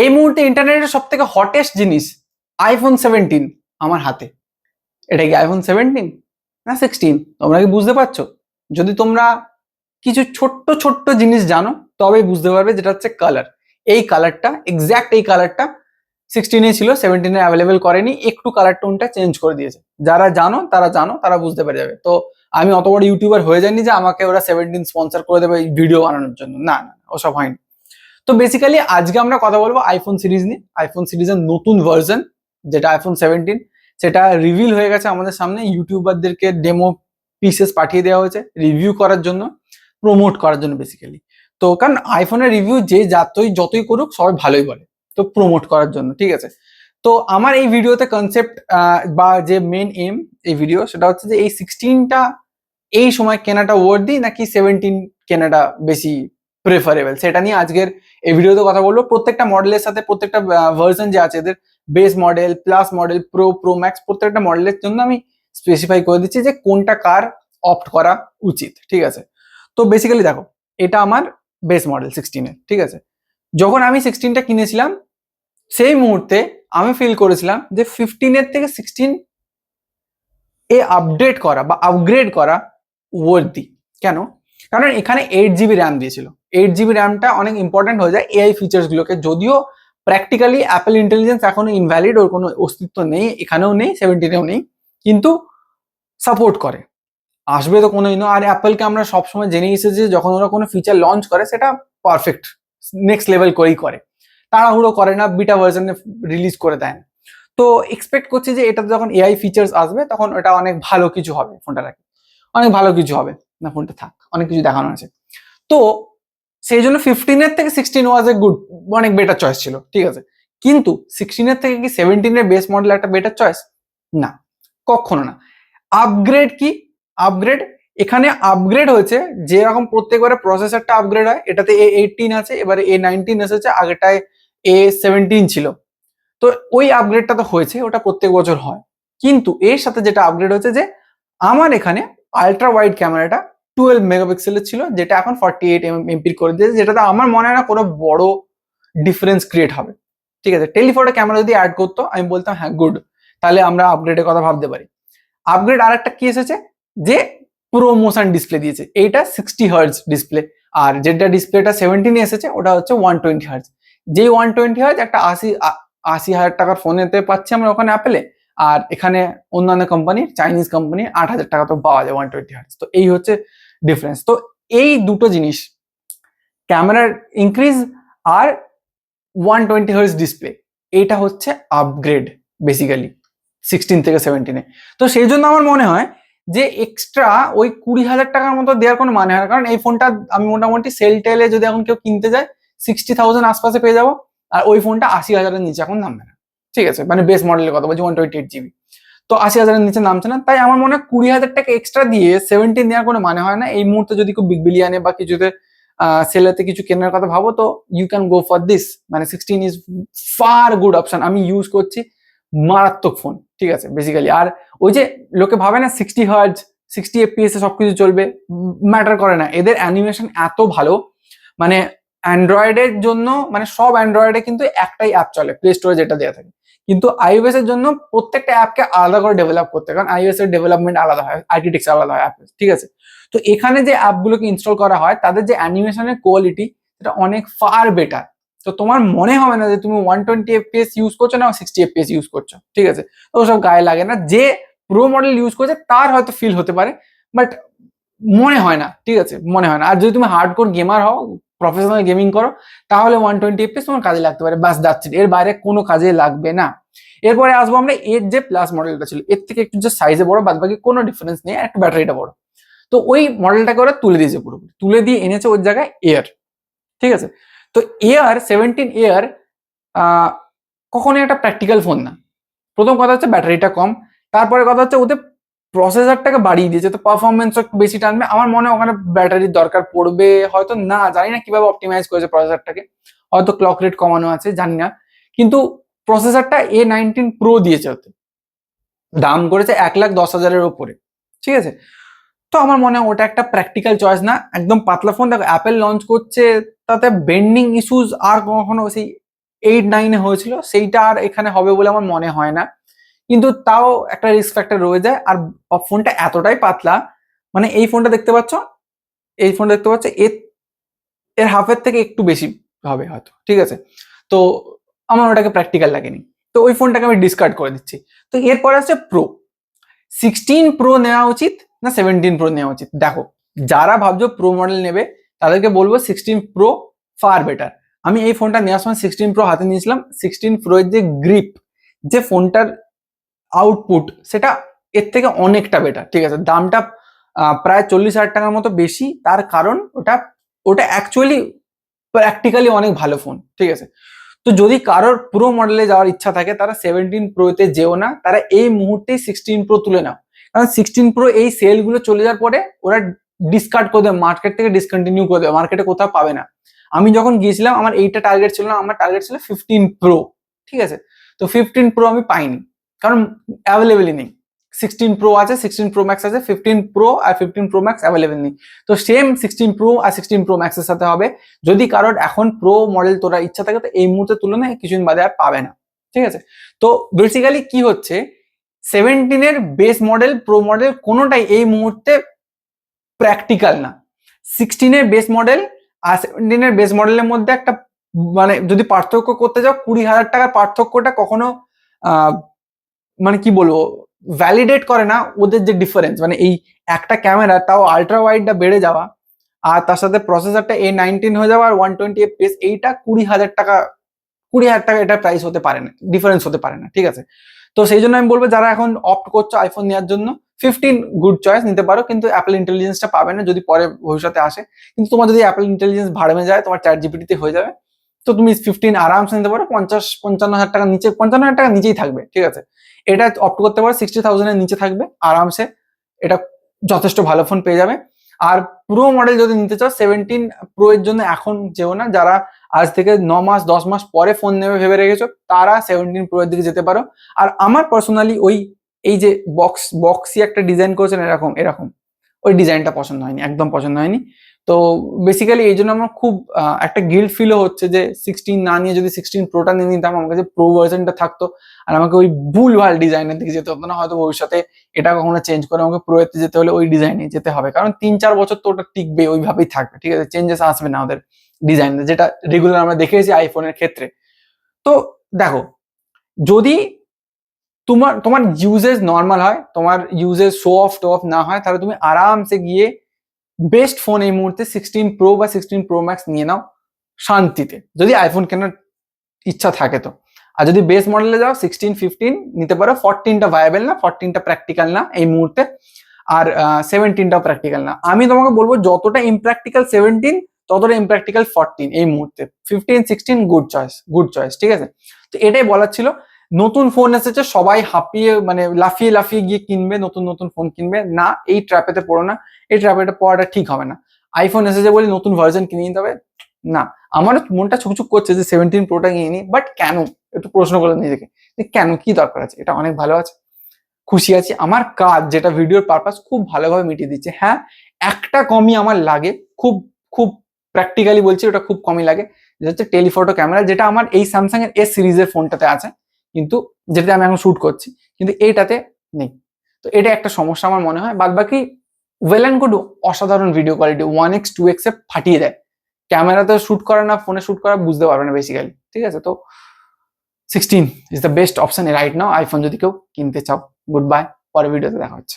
এই মুহূর্তে ইন্টারনেটের সব থেকে হটেস্ট জিনিস আইফোন সেভেন্টিন আমার হাতে। এটা কি আইফোন সেভেন্টিন না সিক্সটিন তোমরা কি বুঝতে পারছ? যদি তোমরা কিছু ছোট্ট ছোট্ট জিনিস জানো, তবেই বুঝতে পারবে যেটা হচ্ছে কালার এই কালারটা এক্স্যাক্ট এই কালারটা সিক্সটিনে ছিল সেভেন্টিনে অ্যাভেলেবেল করেনি, একটু কালার টোনটা চেঞ্জ করে দিয়েছে। যারা জানো, তারা জানো, তারা বুঝতে পেরে যাবে। তো আমি অত বড় ইউটিউবার হয়ে যায়নি যে আমাকে ওরা সেভেন্টিন স্পন্সর করে দেবে ভিডিও বানানোর জন্য। না না ওসব হয়নি। তো বেসিক্যালি আজকে আমরা কথা বলব আইফোন সিরিজ নিয়ে। আইফোন সিরিজের নতুন ভার্সন যেটা আইফোন সেভেন্টিন সেটা রিভিল হয়ে গেছে আমাদের সামনে। ইউটিউবারদেরকে ডেমো পিসেস পাঠিয়ে দেওয়া হয়েছে রিভিউ করার জন্য প্রমোট করার জন্য বেসিক্যালি তো কারণ আইফোনের রিভিউ যে যতই যতই করুক, সবাই ভালোই বলে, তো প্রমোট করার জন্য, ঠিক আছে? তো আমার এই ভিডিওতে কনসেপ্ট বা যে মেন এম এই ভিডিও সেটা হচ্ছে যে এই সিক্সটিনটা এই সময় কেনাটা ওয়ার্ড দিই, নাকি সেভেন্টিন কেনাটা বেশি প্রেফারেবল সেটা নিয়ে আজকের এই ভিডিওতে কথা বলব। প্রত্যেকটা মডেলের সাথে প্রত্যেকটা ভার্সন যে আছে, এদের base model plus model pro pro max প্রত্যেকটা মডেলের জন্য আমি স্পেসিফাই করে দিচ্ছি যে কোনটা কার অপ্ট করা উচিত, ঠিক আছে? তো বেসিক্যালি দেখো, এটা আমার বেস মডেল সিক্সটিনের ঠিক আছে? যখন আমি সিক্সটিনটা কিনেছিলাম, সেই মুহূর্তে আমি ফিল করেছিলাম যে ফিফটিনের থেকে সিক্সটিন এ আপডেট করা বা আপগ্রেড করা ওয়ার্দি কেন? কারণ এখানে এইট জিবি র্যাম দিয়েছিল। এইট জিবি র্যামটা অনেক ইম্পর্টেন্ট হয়ে যায় এআই ফিচার্সগুলোকে যদিও প্র্যাকটিক্যালি অ্যাপেল ইন্টেলিজেন্স এখনও ইনভ্যালিড ওর কোনো অস্তিত্ব নেই, এখানেও নেই সেভেন্টিনেও নেই, কিন্তু সাপোর্ট করে। আসবে তো কোনো আর অ্যাপেলকে আমরা সবসময় জেনে এসেছি যে যখন ওরা কোনো ফিচার লঞ্চ করে, সেটা পারফেক্ট নেক্সট লেভেল করেই করে। তাড়াহুড়ো করে না বিটা ভার্জনে রিলিজ করে দেয় না। তো এক্সপেক্ট করছি যে এটাতে যখন এআই ফিচার্স আসবে, তখন এটা অনেক ভালো কিছু হবে ফোনটাকে অনেক ভালো কিছু হবে। না, ফোনটা থাক। অনেক কিছু দেখানো আছে তো সেই জন্য ফিফটিনের থেকে সিক্সটিন ওয়াজ এ গুড অনেক বেটার চয়েস ছিল, ঠিক আছে? কিন্তু সিক্সটিনের থেকে কি সেভেন্টিনের বেস মডেল একটা বেটার চয়েস না, কখনো না। আপগ্রেড কি? আপগ্রেড এখানে আপগ্রেড হয়েছে, যেরকম প্রত্যেকবারে প্রসেসরটা আপগ্রেড হয়, এটাতে এ এইটিন আছে, এবারে এ নাইনটিন এসেছে আগেটায় এ সেভেন্টিন ছিল। তো ওই আপগ্রেডটা তো হয়েছে, ওটা প্রত্যেক বছর হয়। কিন্তু এর সাথে যেটা আপগ্রেড হয়েছে যে, আমার এখানে আলট্রা ওয়াইড ক্যামেরাটা টুয়েলভ মেগাপিক্সেলের ছিল, যেটা এখন ফর্টি এইট এমপির করে দিয়েছে, যেটাতে আমার মনে হয় না কোনো বড় ডিফারেন্স ক্রিয়েট হবে। ঠিক আছে? টেলিফোটো ক্যামেরা যদি অ্যাড করতো, আমি বলতাম হ্যাঁ গুড তাহলে আমরা আপগ্রেডের কথা ভাবতে পারি। আপগ্রেড আর একটা কি এসেছে? যে পুরো মোশন ডিসপ্লে দিয়েছে। এইটা সিক্সটি হার্জ ডিসপ্লে আর যেটা ডিসপ্লেটা সেভেন্টিনে এসেছে, ওটা হচ্ছে ওয়ান টোয়েন্টি হার্জ যেই ওয়ান টোয়েন্টি হার্জ একটা আশি আশি হাজার টাকার ফোনেতে পাচ্ছি আমরা ওখানে অ্যাপেলে আর এখানে অন্যান্য কোম্পানি চাইনিজ কোম্পানি আট হাজার টাকা তো পাওয়া যায় ওয়ান টোয়েন্টি হার্জ তো এই হচ্ছে ডিফারেন্স তো এই দুটো জিনিস ক্যামেরার ইনক্রিজ আর ওয়ান টোয়েন্টি হার্জ ডিসপ্লে এইটা হচ্ছে আপগ্রেড বেসিক্যালি সিক্সটিন থেকে সেভেন্টিনে তো সেই জন্য আমার মনে হয় যে এক্সট্রা ওই কুড়ি হাজার টাকার মতো দেওয়ার কোনো মানে হয় না। কারণ এই ফোনটা আমি মোটামুটি সেল টেলে যদি এখন কেউ কিনতে যায় সিক্সটি থাউজেন্ড আশপাশে পেয়ে যাব, আর ওই ফোনটা আশি হাজারের নিচে এখন নামবে না। ঠিক আছে? মানে বেস মডেলের কথা বলছি ওয়ান টোয়েন্টি এইট জিবি তো আশি হাজারের নিচে নামছে না। তাই আমার মনে হয় কুড়ি হাজার টাকা এক্সট্রা দিয়ে সেভেন্টিন দেওয়ার কোনো মানে হয় না। এই মুহূর্তে যদি কেউ বিগ বিলিয়ানে বা কিছুতে সেলেতে কিছু কেনার কথা ভাবো, তো you can go for this মানে sixteen is far good option আমি ইউজ করছি মারাত্মক ফোন ঠিক আছে বেসিক্যালি আর ওই যে লোকে ভাবে না সিক্সটি হার্জ সিক্সটি এফপিএস এ সবকিছু চলবে ম্যাটার করে না। এদের অ্যানিমেশন এত ভালো। মানে অ্যান্ড্রয়েডের জন্য মানে সব অ্যান্ড্রয়েডে কিন্তু একটাই অ্যাপ চলে প্লে স্টোরে যেটা দেওয়া থাকে। কিন্তু আইওএস এর জন্য প্রত্যেকটা অ্যাপকে আলাদা করে ডেভেলপ করতে কারণ আইওএস এর ডেভেলপমেন্ট আলাদা হয় আর্কিটেকচার আলাদা হয় অ্যাপের ঠিক আছে? তো এখানে যে অ্যাপগুলোকে ইনস্টল করা হয়, তাদের যে অ্যানিমেশনের কোয়ালিটি সেটা অনেক ফার বেটার তো তোমার মনে হবে না যে তুমি ওয়ান টোয়েন্টি এফপিএস ইউজ করছ না সিক্সটি এফপিএস ইউজ করছ, ঠিক আছে? তো ওসব গায়ে লাগে না। যে প্রো মডেল ইউজ করছে, তার হয়তো ফিল হতে পারে বাট মনে হয় না, ঠিক আছে? মনে হয় না। আর যদি তুমি হার্ড কোর গেমার হও প্রফেশনাল গেমিং করো, তাহলে ওয়ান টোয়েন্টি এফপিএস তোমার কাজে লাগতে পারে। বাস ইট এর বাইরে কোনো কাজে লাগবে না। এরপরে আসব আমরা এর যে প্লাস মডেলটা ছিল, এর থেকে একটু যে সাইজে বড় বাদ বাকি কোনো ডিফারেন্স নেই একটা ব্যাটারিটা বড়। তো ওই মডেলটাকে ওরা তুলে দিয়েছে পুরোপুরি। তুলে দিয়ে এনেছে ওর জায়গায় এয়ার ঠিক আছে? তো এয়ার সেভেন্টিন এয়ার কখনোই একটা প্র্যাকটিক্যাল ফোন না। প্রথম কথা হচ্ছে ব্যাটারিটা কম। তারপরে কথা হচ্ছে ওদের প্রসেসরটাকে বাড়িয়ে দিয়েছে, তো পারফরমেন্স একটু বেশি টানবে। আমার মনে ওখানে ব্যাটারির দরকার পড়বে, হয়তো না, জানি না কীভাবে অপটিমাইজ করেছে প্রসেসরটাকে হয়তো ক্লক রেট কমানো আছে, জানি না। কিন্তু প্রসেসরটা এ নাইনটিন প্রো দিয়েছে ওতে। দাম করেছে এক লাখ দশ হাজারের ওপরে, ঠিক আছে? তো আমার মনে হয় ওটা একটা প্র্যাকটিক্যাল চয়েস না, একদম পাতলা ফোন দেখো অ্যাপেল লঞ্চ করছে, তাতে বেন্ডিং ইস্যুস আর কখনো সেই এইট নাইনে হয়েছিল, সেইটা আর এখানে হবে বলে আমার মনে হয় না। কিন্তু তাও একটা রিস্ক ফ্যাক্টর রয়ে যায়। আর ফোনটা এতটাই পাতলা মানে এই ফোনটা দেখতে পাচ্ছ, এই ফোনটা দেখতে পাচ্ছ, এর এর হাফের থেকে একটু বেশি হবে হয়তো, ঠিক আছে? তো আমার ওটাকে প্র্যাকটিক্যাল লাগেনি। তো ওই ফোনটাকে আমি ডিসকার্ড করে দিচ্ছি। তো এরপরে আছে প্রো সিক্সটিন প্রো নেওয়া উচিত না সেভেন্টিন প্রো নেওয়া উচিত? দেখো, যারা ভাবছ প্রো মডেল নেবে, তাদেরকে বলব সিক্সটিন প্রো ফার বেটার আমি এই ফোনটা নেওয়ার সময় সিক্সটিন প্রো হাতে নিয়েছিলাম। সিক্সটিন প্রো এর যে গ্রিপ যে ফোনটার আউটপুট সেটা এর থেকে অনেকটা বেটার ঠিক আছে? দামটা প্রায় চল্লিশ হাজার টাকার মতো বেশি, তার কারণ ওটা ওটা অ্যাকচুয়ালি প্র্যাকটিক্যালি অনেক ভালো ফোন ঠিক আছে? তো যদি কারোর প্রো মডেলে যাওয়ার ইচ্ছা থাকে, তারা সেভেন্টিন প্রোতে যেও না, তারা এই মুহূর্তেই সিক্সটিন প্রো তুলে নাও। কারণ সিক্সটিন প্রো এই সেলগুলো চলে যাওয়ার পরে, ওরা ডিসকার্ড করে দেবে মার্কেট থেকে ডিসকন্টিনিউ করে দেবে মার্কেটে কোথাও পাবে না। আমি যখন গিয়েছিলাম, আমার এইটা টার্গেট ছিল না, আমার টার্গেট ছিল ফিফটিন প্রো ঠিক আছে? তো ফিফটিন প্রো আমি পাইনি। কারণ অ্যাভেলেবেলই নেই। সিক্সটিন প্রো আছে সিক্সটিন প্রো ম্যাক্স আছে ফিফটিন প্রো আর ফিফটিন প্রো ম্যাক্স অ্যাভেলেবেল নেই। তো সেম সিক্সটিন প্রো আর সিক্সটিন প্রো ম্যাক্সের সাথে হবে। যদি কারোর এখন প্রো মডেল তোরা ইচ্ছা থাকে, তো এই মুহূর্তে তুলনায় কিছুদিন বাদে আর পাবে না। ঠিক আছে? তো বেসিক্যালি কি হচ্ছে? সেভেন্টিনের বেস মডেল প্রো মডেল কোনোটাই এই মুহূর্তে প্র্যাকটিক্যাল না। সিক্সটিনের বেস মডেল আর সেভেন্টিনের বেস মডেলের মধ্যে একটা মানে যদি পার্থক্য করতে যাও, কুড়ি হাজার টাকার পার্থক্যটা কখনো মানে কি বলব ভ্যালিডেট করে না ওদের যে ডিফারেন্স মানে এই একটা ক্যামেরা তাও আলট্রা ওয়াইডটা বেড়ে যাওয়া, আর তার সাথে প্রসেসরটা এ নাইনটিন হয়ে যাওয়া আর ওয়ান টোয়েন্টি এফপিএস এইটা কুড়ি হাজার টাকা, কুড়ি হাজার টাকা এটা প্রাইস হতে পারে না ডিফারেন্স হতে পারে না, ঠিক আছে? তো সেই জন্য আমি বলব, যারা এখন অপ্ট করছ আইফোন নেওয়ার জন্য ফিফটিন গুড চয়েস নিতে পারো, কিন্তু অ্যাপেল ইন্টেলিজেন্সটা পাবে না যদি পরে ভবিষ্যতে আসে, কিন্তু তোমার যদি অ্যাপেল ইন্টেলিজেন্স ভাড়মে যায়, তোমার চার জিবিটিতে হয়ে যাবে, তো তুমি ফিফটিন আরামসে নিতে পারো, পঞ্চাশ, পঞ্চান্ন হাজার টাকা নিচে, পঞ্চান্ন হাজার টাকা নিচেই থাকবে, ঠিক আছে? এটা অপ্ট করতে পারো সিক্সটি থাউজেন্ডের নিচে থাকবে, আরামসে। এটা যথেষ্ট ভালো ফোন পেয়ে যাবে। আর প্রো মডেল যদি নিতে চাও সেভেন্টিন প্রো এর জন্য এখন যেও না, যারা আজ থেকে ন মাস, দশ মাস পরে ফোন নেবে ভেবে রেখেছো, তারা সেভেন্টিন প্রো এর দিকে যেতে পারো। আর আমার পার্সোনালি ওই, এই যে বক্স বক্সই একটা ডিজাইন করেছেন, এরকম এরকম। ওই ডিজাইনটা পছন্দ হয়নি, একদম পছন্দ হয়নি। তো বেসিক্যালি এই জন্য আমার খুব একটা গিল্ড ফিলও হচ্ছে যে সিক্সটিন না নিয়ে যদি সিক্সটিন প্রোটা নিয়ে নিতাম, আমার কাছে প্রো ভার্সনটা থাকতো আর আমাকে ওই ভুলভাল ডিজাইনের দিকে যেতে হতো না, হয়তো ভবিষ্যতে এটা কখনো চেঞ্জ করে আমাকে প্রো এতে যেতে হলে ওই ডিজাইনে যেতে হবে। কারণ তিন চার বছর তো ওটা টিকবে ওইভাবেই থাকবে, ঠিক আছে? চেঞ্জেস আসবে না ওদের ডিজাইনে যেটা রেগুলার আমরা দেখেছি আইফোনের ক্ষেত্রে। তো দেখো, যদি তোমার তোমার ইউজেস নর্মাল হয়, তোমার ইউজেস শো অফ টো অফ না হয়, তাহলে তুমি আরামসে গিয়ে বেস্ট ফোন এই মুহূর্তে সিক্সটিন প্রো বা সিক্সটিন প্রো ম্যাক্স নিয়ে নাও শান্তিতে। যদি আইফোন কেনার ইচ্ছা থাকে তো। আর যদি বেস মডেলে যাও সিক্সটিন ফিফটিন নিতে পারো ফোরটিনটা ভায়াবেল না ফোরটিনটা প্র্যাকটিক্যাল না এই মুহূর্তে। আর সেভেন্টিনটাও প্র্যাকটিক্যাল না। আমি তোমাকে বলব, যতটা ইমপ্র্যাকটিক্যাল সেভেন্টিন ততটা ইমপ্র্যাকটিক্যাল ফোরটিন এই মুহূর্তে। Fifteen sixteen good choice good choice ঠিক আছে? তো এটাই বলার ছিল। নতুন ফোন এসেছে, সবাই হাঁপিয়ে মানে লাফিয়ে লাফিয়ে গিয়ে কিনবে, নতুন নতুন ফোন কিনবে। না, এই ট্র্যাপেতে পড়ো না। এই ট্র্যাপেতে পড়াটা ঠিক হবে না। আইফোন এসেছে বলে নতুন ভার্জন কিনে নিতে হবে? না। আমারও মনটা ছুকছুক করছে যে সেভেন্টিন প্রোটা কিনে নিই বাট কেন? একটু প্রশ্ন করল নিজেকে। কেন, কি দরকার আছে? এটা অনেক ভালো আছে। খুশি আছি। আমার কাজ, যেটা ভিডিওর পারপাস খুব ভালোভাবে মিটিয়ে দিচ্ছে। হ্যাঁ একটা কমই আমার লাগে। খুব খুব প্র্যাকটিক্যালি বলছি, ওটা খুব কমই লাগে। যেটা হচ্ছে টেলিফটো ক্যামেরা, যেটা আমার এই স্যামসাং এর এস সিরিজের ফোনটাতে আছে। কিন্তু যেটাতে আমি এখন শ্যুট করছি, কিন্তু এটাতে নেই। তো এটা একটা সমস্যা আমার মনে হয়। বাদ বাকি ওয়েল অ্যান্ড গুড অসাধারণ video quality one X two X এ ফাটিয়ে দেয়। ক্যামেরাতে শ্যুট করা না ফোনে শ্যুট করা বুঝতে পারবে না বেসিক্যালি ঠিক আছে? তো sixteen is the best option right now iPhone যদি কেউ কিনতে চাও। গুড বাই পরের ভিডিওতে দেখা হচ্ছে।